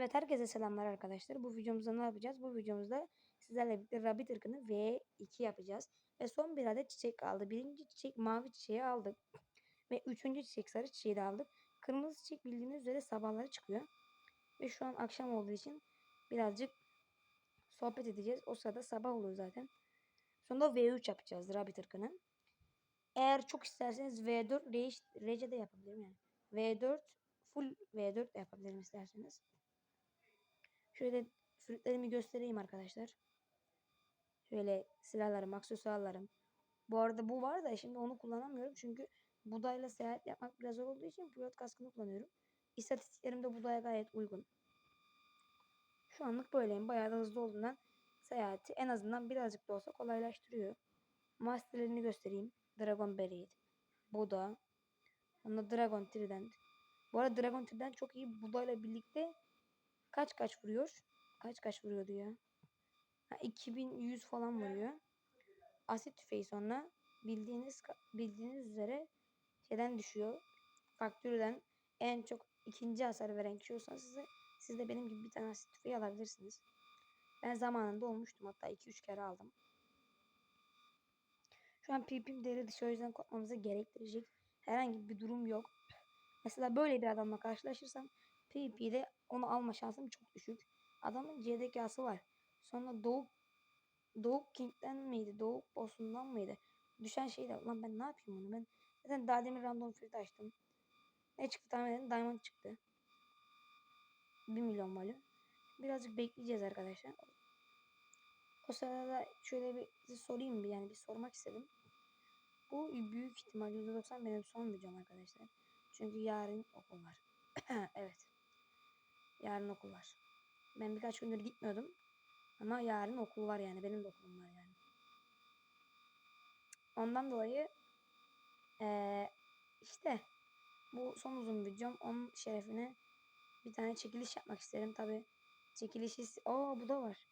Evet herkese selamlar arkadaşlar. Bu videomuzda ne yapacağız? Bu videomuzda sizlerle birlikte Rabbit ırkını V2 yapacağız. Ve son bir adet çiçek kaldı. Birinci çiçek mavi çiçeği aldık. Ve üçüncü çiçek sarı çiçeği de aldık. Kırmızı çiçek bildiğiniz üzere sabahları çıkıyor. Ve şu an akşam olduğu için birazcık sohbet edeceğiz. O sırada sabah olur zaten. Sonra V3 yapacağız Rabbit ırkını. Eğer çok isterseniz V4 reis, rece de yapabilirim yani. V4 full V4 de yapabilirim isterseniz. Şöyle fruitlerimi göstereyim arkadaşlar. Şöyle silahlarım, aksesuarlarım. Bu arada bu var da şimdi onu kullanamıyorum. Çünkü budayla seyahat yapmak biraz zor olduğu için pilot kaskını kullanıyorum. İstatistiklerim de budaya gayet uygun. Şu anlık böyleyim. Bayağı da hızlı olduğundan seyahati en azından birazcık da olsa kolaylaştırıyor. Masterlerini göstereyim. Dragon Berry, Buda, Onda Dragon Trident. Bu arada Dragon Trident çok iyi budayla birlikte kaç kaç vuruyor? Kaç kaç vuruyordu ya? Ha, 2100 falan vuruyor. Asit tüfeği sonra bildiğiniz bildiğiniz üzere şeyden düşüyor. Faktörden en çok ikinci hasar veren kişi olsanız size siz de benim gibi bir tane asit tüfeği alabilirsiniz. Ben zamanında olmuştum hatta 2-3 kere aldım. Şu an PvP değeri dışı o yüzden korkmamızı gerektirecek herhangi bir durum yok. Mesela böyle bir adamla karşılaşırsam PvP'de onu alma şansım çok düşük. Adamın CDK'sı var. Sonra Doğuk Doğuk King'den miydi? Doğuk Boss'undan mıydı? Düşen şey de lan ben ne yapayım onu ben zaten daha demin random field açtım. Ne çıktı tahmin edin? Diamond çıktı. 1 milyon value. Birazcık bekleyeceğiz arkadaşlar. O sırada şöyle bir size sorayım bir yani bir sormak istedim. Bu büyük ihtimal %90 benim son videom arkadaşlar. Çünkü yarın okul var. evet. Yarın okul var. Ben birkaç gündür gitmiyordum. Ama yarın okul var yani. Benim de okulum var yani. Ondan dolayı ee, işte bu son uzun videom. Onun şerefine bir tane çekiliş yapmak isterim. Tabi çekilişi... o bu da var.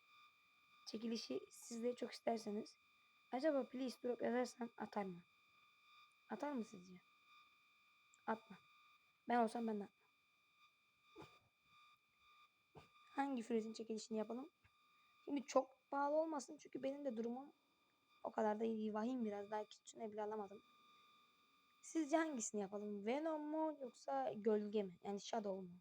Çekilişi siz de çok isterseniz. Acaba please drop yazarsan atar mı? Atar mı sizce? Atma. Ben olsam ben de Hangi füretin çekilişini yapalım? Şimdi çok pahalı olmasın çünkü benim de durumum o kadar da iyi. Vahim biraz daha küçüğüne bile alamadım. Sizce hangisini yapalım? Venom mu yoksa gölge mi? Yani Shadow mu?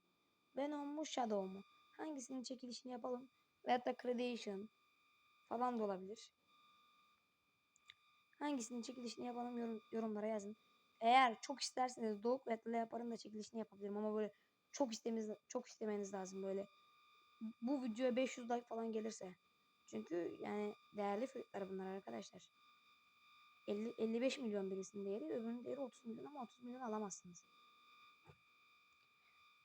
Venom mu Shadow mu? Hangisinin çekilişini yapalım? Veyahut da Gradation falan da olabilir. Hangisinin çekilişini yapalım yorum, yorumlara yazın. Eğer çok isterseniz Doğuk ve Leopar'ın da çekilişini yapabilirim ama böyle çok istemeniz çok istemeniz lazım böyle. Bu videoya 500 like falan gelirse. Çünkü yani değerli fiyatlar bunlar arkadaşlar. 50, 55 milyon birisinin değeri öbürünün değeri 30 milyon ama 30 milyon alamazsınız.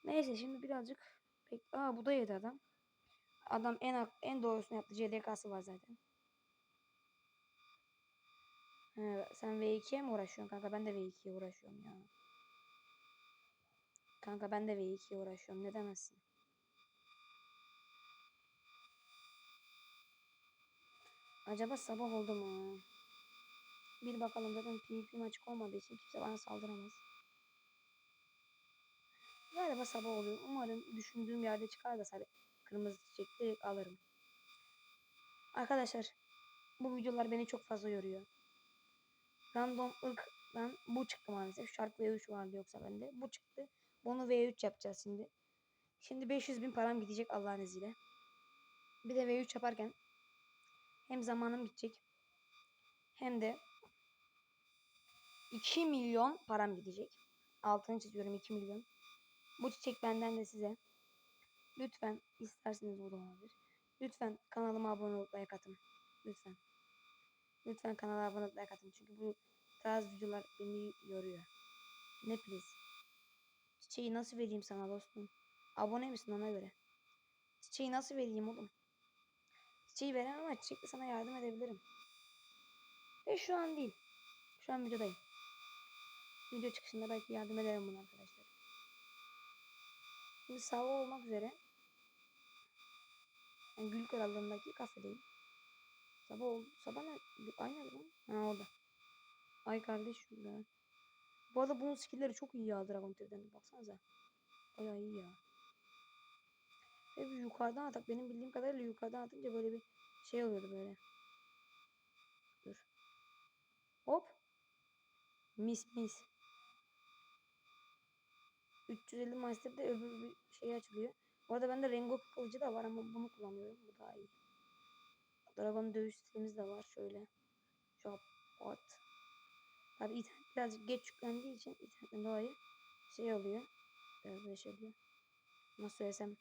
Neyse şimdi birazcık pek aa bu da yedi adam. Adam en en doğrusunu yaptı. CDK'sı var zaten. He, sen V2'ye mi uğraşıyorsun kanka? Ben de V2'ye uğraşıyorum ya. Kanka ben de V2'ye uğraşıyorum. Ne demezsin? Acaba sabah oldu mu? Bir bakalım zaten PvP'm açık olmadığı için kimse bana saldıramaz. Galiba sabah oluyor. Umarım düşündüğüm yerde çıkar da sarı kırmızı çiçek direkt alırım. Arkadaşlar bu videolar beni çok fazla yoruyor. Random ırktan bu çıktı maalesef. Shark V3 vardı yoksa bende. Bu çıktı. Bunu V3 yapacağız şimdi. Şimdi 500 bin param gidecek Allah'ın izniyle. Bir de V3 yaparken hem zamanım gidecek hem de 2 milyon param gidecek. Altını çiziyorum 2 milyon. Bu çiçek benden de size. Lütfen isterseniz bu da olabilir. Lütfen kanalıma abone olup like atın. Lütfen. Lütfen kanala abone olup like atın. Çünkü bu tarz videolar beni yoruyor. Ne please. Çiçeği nasıl vereyim sana dostum? Abone misin ona göre? Çiçeği nasıl vereyim oğlum? Çiçeği veremem ama çiçekle sana yardım edebilirim. Ve şu an değil. Şu an videodayım. Video çıkışında belki yardım ederim bunu arkadaşlar. Şimdi sabah olmak üzere. Yani Gül Krallığı'ndaki kafedeyim. Sabah oldu. Sabah ne? Aynen lan. Ha orada. Ay kardeş şurada. Bu arada bunun skillleri çok iyi ya Dragon Tier'den. Baksanıza. Bayağı iyi ya. Hep yukarıdan atak. Benim bildiğim kadarıyla yukarıdan atınca böyle bir şey oluyordu böyle. Dur. Hop. Mis mis. 350 Master'da öbür bir şey açılıyor. Bu arada bende Rengoku kılıcı da var ama bunu kullanıyorum. Bu daha iyi. Dragon dövüş stilimiz de var şöyle. Chop, at. Tabi internet birazcık geç yüklendiği için internetten dolayı şey oluyor. Biraz böyle şey. Nasıl söylesem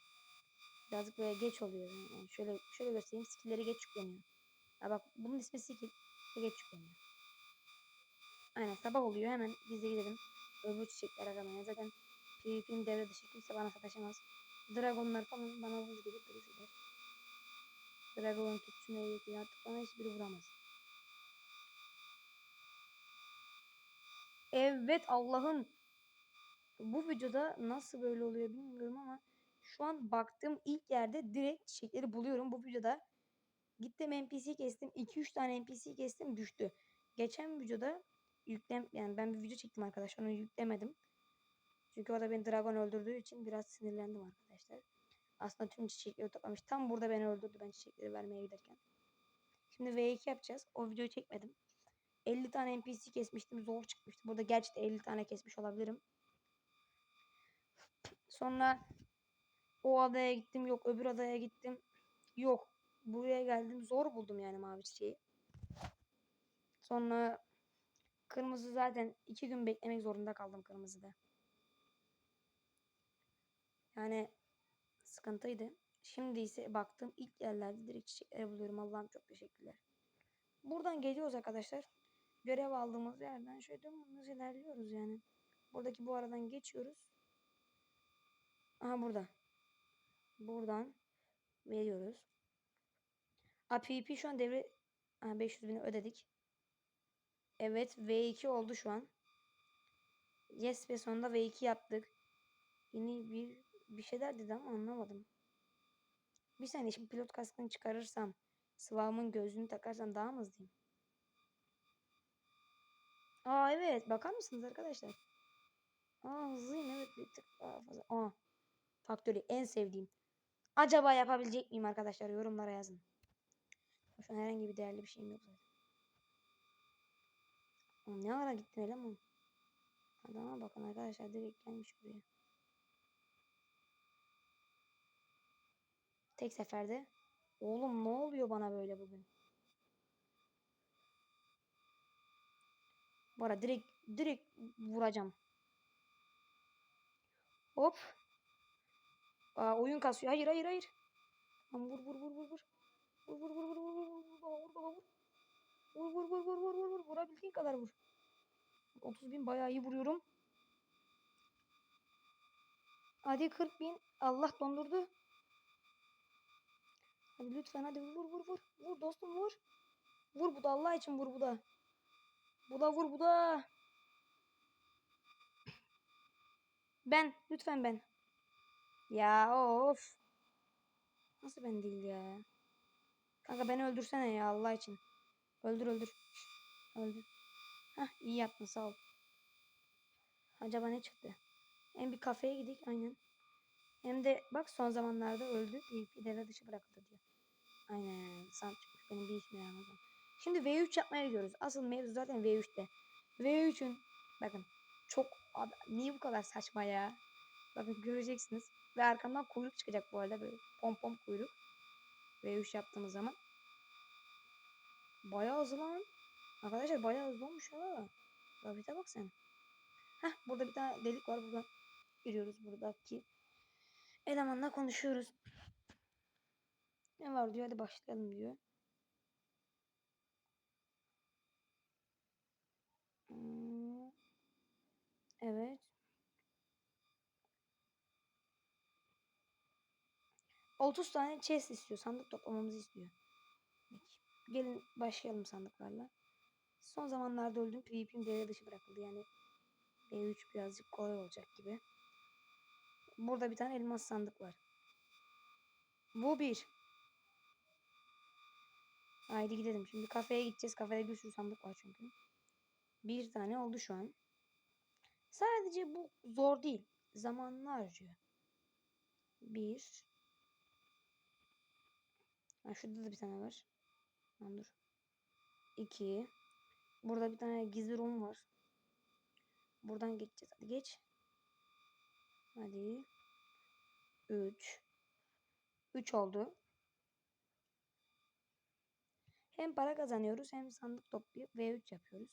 birazcık böyle geç oluyor. Yani şöyle şöyle göstereyim. Skill'leri geç yükleniyor. Ha bak bunun ismi skill geç yükleniyor. Aynen sabah oluyor hemen gizli gidelim. Öbür çiçekler aramaya. Zaten PvP'nin devre dışı kimse bana sataşamaz. Dragonlar falan bana vur gelip duruşuyor. Dragon tutsun eğitim artık bana hiçbiri vuramaz. Evet Allah'ın bu videoda nasıl böyle oluyor bilmiyorum ama şu an baktığım ilk yerde direkt çiçekleri buluyorum. Bu videoda gittim NPC kestim. 2-3 tane NPC kestim düştü. Geçen videoda yüklem yani ben bir video çektim arkadaşlar onu yüklemedim. Çünkü orada beni dragon öldürdüğü için biraz sinirlendim arkadaşlar. Aslında tüm çiçekleri toplamış. Tam burada beni öldürdü ben çiçekleri vermeye giderken. Şimdi V2 yapacağız. O videoyu çekmedim. 50 tane NPC kesmiştim. Zor çıkmıştı. Burada gerçekten 50 tane kesmiş olabilirim. Sonra o adaya gittim. Yok öbür adaya gittim. Yok. Buraya geldim. Zor buldum yani mavi çiçeği. Sonra kırmızı zaten iki gün beklemek zorunda kaldım kırmızıda. Yani sıkıntıydı. Şimdi ise baktım ilk yerlerde direkt çiçekleri buluyorum. Allah'ım çok teşekkürler. Buradan geliyoruz arkadaşlar. Görev aldığımız yerden şöyle dümdüz ilerliyoruz yani. Buradaki bu aradan geçiyoruz. Aha burada. Buradan veriyoruz. A PvP şu an devre Aha, 500 bini ödedik. Evet V2 oldu şu an. Yes ve sonunda V2 yaptık. Yeni bir bir şeyler dedi ama anlamadım. Bir saniye şimdi pilot kaskını çıkarırsam Sıvamın gözlüğünü takarsam daha mı hızlıyım? Aa evet bakar mısınız arkadaşlar? Aa hızlıyım evet bir tık daha fazla. Aa Factory en sevdiğim. Acaba yapabilecek miyim arkadaşlar yorumlara yazın. Şu an herhangi bir değerli bir şeyim yok zaten. Oğlum ne ara gittin eleman? Adama bakın arkadaşlar direkt gelmiş buraya. Tek seferde. Oğlum ne oluyor bana böyle bugün? Bu ara direkt direkt vuracağım. Hop. Aa oyun kasıyor. Hayır hayır hayır. Lan vur vur vur vur vur. Vur vur vur vur vur vur vur baba vur baba vur. Vur vur vur vur vur vur vur. Vurabildiğin kadar vur. 30 bin bayağı iyi vuruyorum. Hadi 40 bin. Allah dondurdu. Hadi lütfen hadi vur vur vur. Vur dostum vur. Vur bu da Allah için vur bu da. Bu da vur bu da. Ben lütfen ben. Ya of. Nasıl ben değil ya? Kanka beni öldürsene ya Allah için. Öldür öldür. Öldür. Hah iyi yaptın sağ ol. Acaba ne çıktı? Hem bir kafeye gidik aynen. Hem de bak son zamanlarda öldü. PvP devre dışı bırakıldı diyor. Aynen. Sam çıkmış. Benim bir işime yaramaz. Şimdi V3 yapmaya gidiyoruz. Asıl mevzu zaten V3'te. V3'ün bakın çok niye bu kadar saçma ya? Bakın göreceksiniz. Ve arkamdan kuyruk çıkacak bu arada böyle pom pom kuyruk. V3 yaptığımız zaman. Bayağı hızlı lan. Arkadaşlar bayağı hızlı olmuş ha. Grafite bak sen. Heh burada bir tane delik var. Buradan giriyoruz buradaki. Elemanla konuşuyoruz. Ne var diyor hadi başlayalım diyor. 30 tane chest istiyor. Sandık toplamamızı istiyor. Gelin başlayalım sandıklarla. Son zamanlarda öldüm. PvP'm devre dışı bırakıldı. Yani B3 birazcık kolay olacak gibi. Burada bir tane elmas sandık var. Bu bir. Haydi gidelim. Şimdi kafeye gideceğiz. Kafede bir sürü sandık var çünkü. Bir tane oldu şu an. Sadece bu zor değil. Zamanını harcıyor. Bir. Ha, şurada da bir tane var. Tamam dur. 2. Burada bir tane gizli room var. Buradan geçeceğiz. Hadi geç. Hadi. 3. 3 oldu. Hem para kazanıyoruz hem sandık toplayıp V3 yapıyoruz.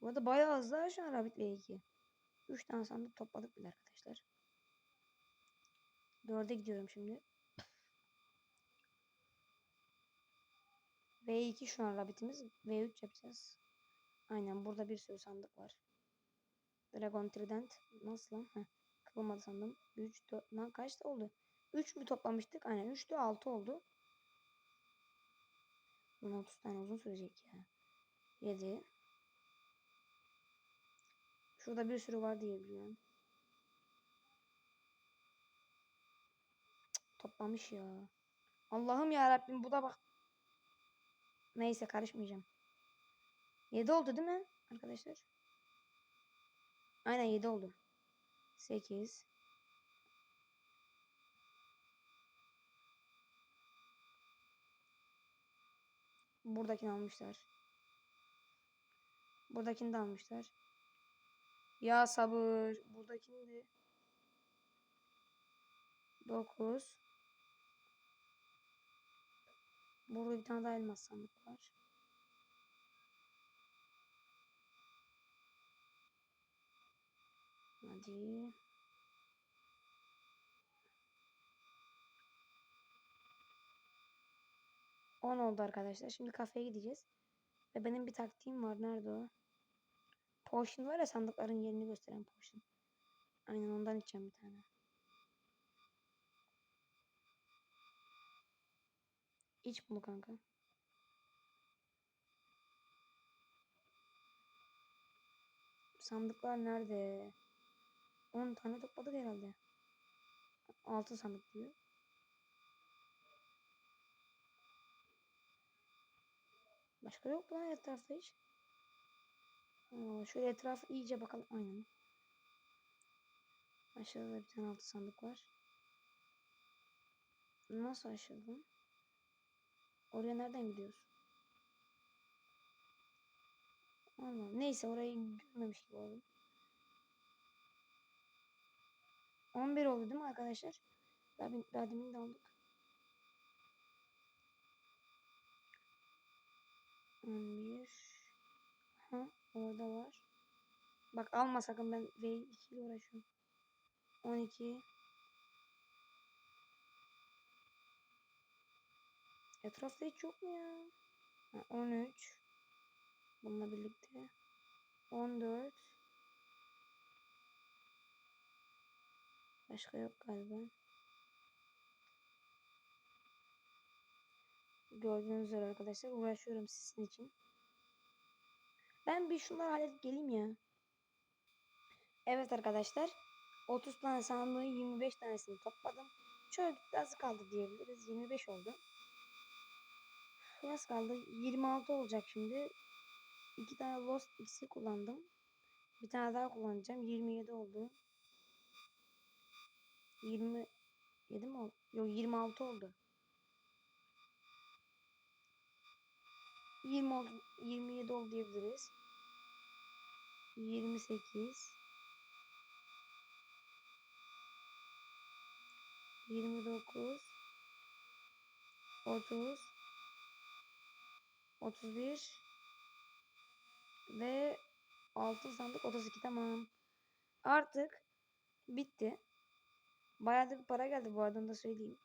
Bu arada bayağı hızlı şu an Rabbit V2. 3 tane sandık topladık bile arkadaşlar. 4'e gidiyorum şimdi. V2 şu an Rabbit'imiz. V3 yapacağız. Aynen burada bir sürü sandık var. Dragon Trident. Nasıl lan? Heh. Kıvılmadı sandım. 3, 4, lan kaç da oldu? 3 mü toplamıştık? Aynen 3'tü 6 oldu. Bunun 30 tane uzun sürecek ya. 7. Şurada bir sürü var diye biliyorum. Toplamış ya. Allah'ım ya Rabbim bu da bak. Neyse karışmayacağım. 7 oldu değil mi arkadaşlar? Aynen 7 oldu. 8 Buradakini almışlar. Buradakini de almışlar. Ya sabır. Buradakini de 9 Burada bir tane daha elmas sandık var. Hadi. On oldu arkadaşlar. Şimdi kafeye gideceğiz. Ve benim bir taktiğim var. Nerede o? Potion var ya sandıkların yerini gösteren potion. Aynen ondan içeceğim bir tane. İç bunu kanka. Sandıklar nerede? 10 tane topladık herhalde. 6 sandık diyor. Başka yok lan etrafta hiç? Aa, şöyle etrafı iyice bakalım. Aynen. Aşağıda da bir tane altı sandık var. Nasıl aşağıda? Oraya nereden gidiyoruz? Allah. Neyse orayı görmemiş gibi oldum. 11 oldu değil mi arkadaşlar? Daha, daha demin de aldık. 11 Ha orada var. Bak alma sakın ben V2 ile uğraşıyorum. 12 Etrafta hiç yok mu ya? Ha, 13 Bununla birlikte 14 Başka yok galiba. Gördüğünüz üzere arkadaşlar uğraşıyorum sizin için. Ben bir şunları halledip geleyim ya. Evet arkadaşlar. 30 tane sandığın 25 tanesini topladım. Çok az kaldı diyebiliriz. 25 oldu. Az kaldı. 26 olacak şimdi. 2 tane Lost X'i kullandım. Bir tane daha kullanacağım. 27 oldu. 27 mi oldu? Yok 26 oldu. 20 oldu, 27 oldu diyebiliriz. 28 29 30 31 ve altın sandık 32 tamam. Artık bitti. Bayağı da bir para geldi bu arada onu da söyleyeyim.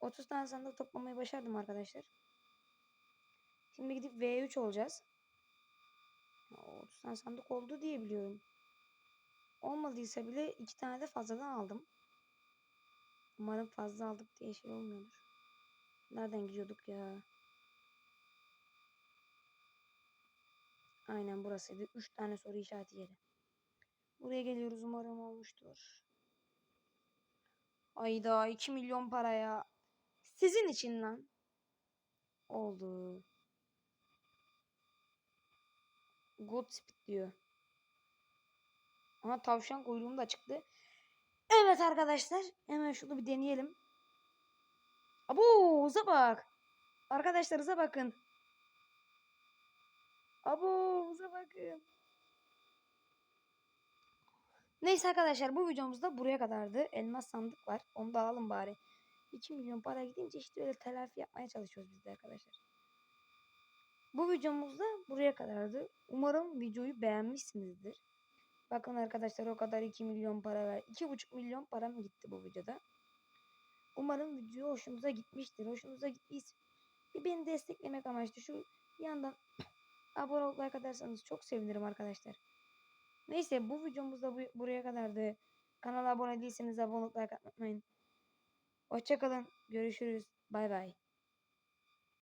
30 tane sandık toplamayı başardım arkadaşlar. Şimdi gidip V3 olacağız. 30 tane sandık oldu diye biliyorum. Olmadıysa bile iki tane de fazladan aldım. Umarım fazla aldık diye şey olmuyordur. Nereden gidiyorduk ya? Aynen burasıydı. 3 tane soru işareti yeri. Buraya geliyoruz umarım olmuştur. Ayda 2 milyon paraya. Sizin için lan. Oldu. God Speed diyor. Aha tavşan kuyruğum da çıktı. Evet arkadaşlar. Hemen şunu bir deneyelim. Abo hıza bak. Arkadaşlar hıza bakın. Abo hıza bakın. Neyse arkadaşlar bu videomuz da buraya kadardı. Elmas sandık var. Onu da alalım bari. 2 milyon para gidince işte öyle telafi yapmaya çalışıyoruz biz de arkadaşlar. Bu videomuz da buraya kadardı. Umarım videoyu beğenmişsinizdir. Bakın arkadaşlar o kadar 2 milyon para ver. 2,5 milyon param gitti bu videoda. Umarım video hoşunuza gitmiştir. Hoşunuza gittiyse bir beni desteklemek amaçlı şu yandan abone olup like atarsanız çok sevinirim arkadaşlar. Neyse bu videomuz da bu, buraya kadardı. Kanala abone değilseniz abone olup like atmayı unutmayın. Hoşçakalın. Görüşürüz. Bay bay.